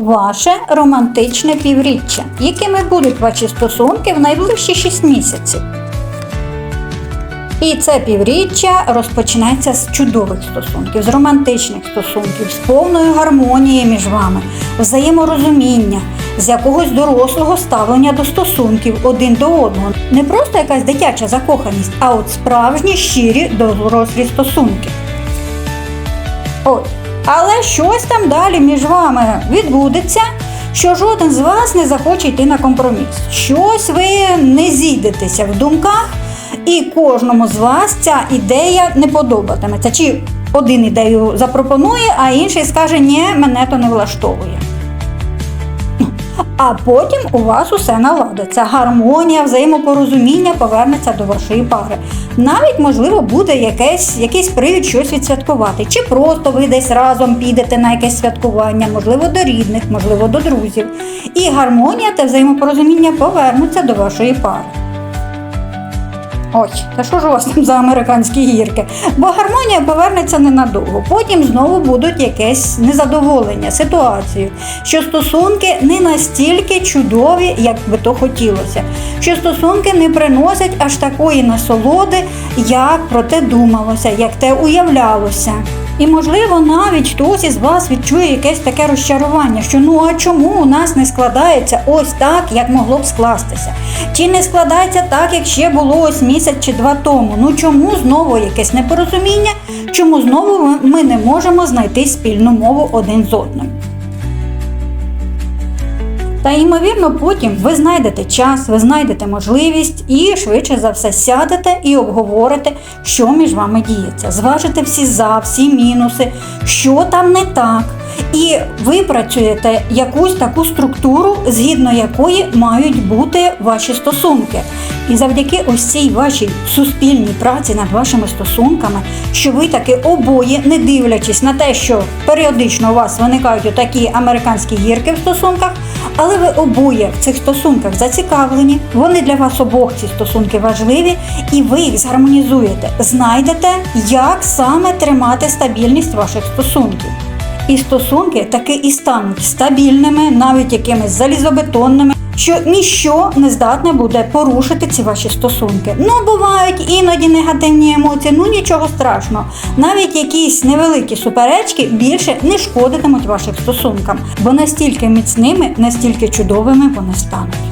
Ваше романтичне півріччя. Якими будуть ваші стосунки в найближчі 6 місяців? І це півріччя розпочнеться з чудових стосунків, з романтичних стосунків, з повною гармонією між вами, взаєморозуміння, з якогось дорослого ставлення до стосунків один до одного. Не просто якась дитяча закоханість, а от справжні щирі дорослі стосунки. От. Але щось там далі між вами відбудеться, що жоден з вас не захоче йти на компроміс. Щось ви не зійдетеся в думках, і кожному з вас ця ідея не подобатиметься. Чи один ідею запропонує, а інший скаже, ні, мене то не влаштовує. А потім у вас усе наладиться. Гармонія, взаємопорозуміння повернеться до вашої пари. Навіть, можливо, буде якесь, якийсь привід щось відсвяткувати. Чи просто ви десь разом підете на якесь святкування, можливо, до рідних, можливо, до друзів. І гармонія та взаємопорозуміння повернуться до вашої пари. Ой, та що ж у вас там за американські гірки? Бо гармонія повернеться ненадовго. Потім знову будуть якесь незадоволення ситуацією, що стосунки не настільки чудові, як би то хотілося, що стосунки не приносять аж такої насолоди, як про те думалося, як те уявлялося. І, можливо, навіть хтось із вас відчує якесь таке розчарування, що ну а чому у нас не складається ось так, як могло б скластися? Чи не складається так, як ще було ось місяць чи два тому? Ну чому знову якесь непорозуміння? Чому знову ми- не можемо знайти спільну мову один з одним? Та ймовірно, потім ви знайдете час, ви знайдете можливість і швидше за все сядете і обговорите, що між вами діється. Зважите всі за, всі мінуси, що там не так. І випрацюєте якусь таку структуру, згідно якої мають бути ваші стосунки. І завдяки ось цій вашій суспільній праці над вашими стосунками, що ви таки обоє, не дивлячись на те, що періодично у вас виникають такі американські гірки в стосунках, але ви обоє в цих стосунках зацікавлені, вони для вас обох ці стосунки важливі, і ви їх згармонізуєте, знайдете, як саме тримати стабільність ваших стосунків. І стосунки таки і стануть стабільними, навіть якимись залізобетонними, що ніщо не здатне буде порушити ці ваші стосунки. Ну, бувають іноді негативні емоції, ну нічого страшного. Навіть якісь невеликі суперечки більше не шкодитимуть вашим стосункам, бо настільки міцними, настільки чудовими вони стануть.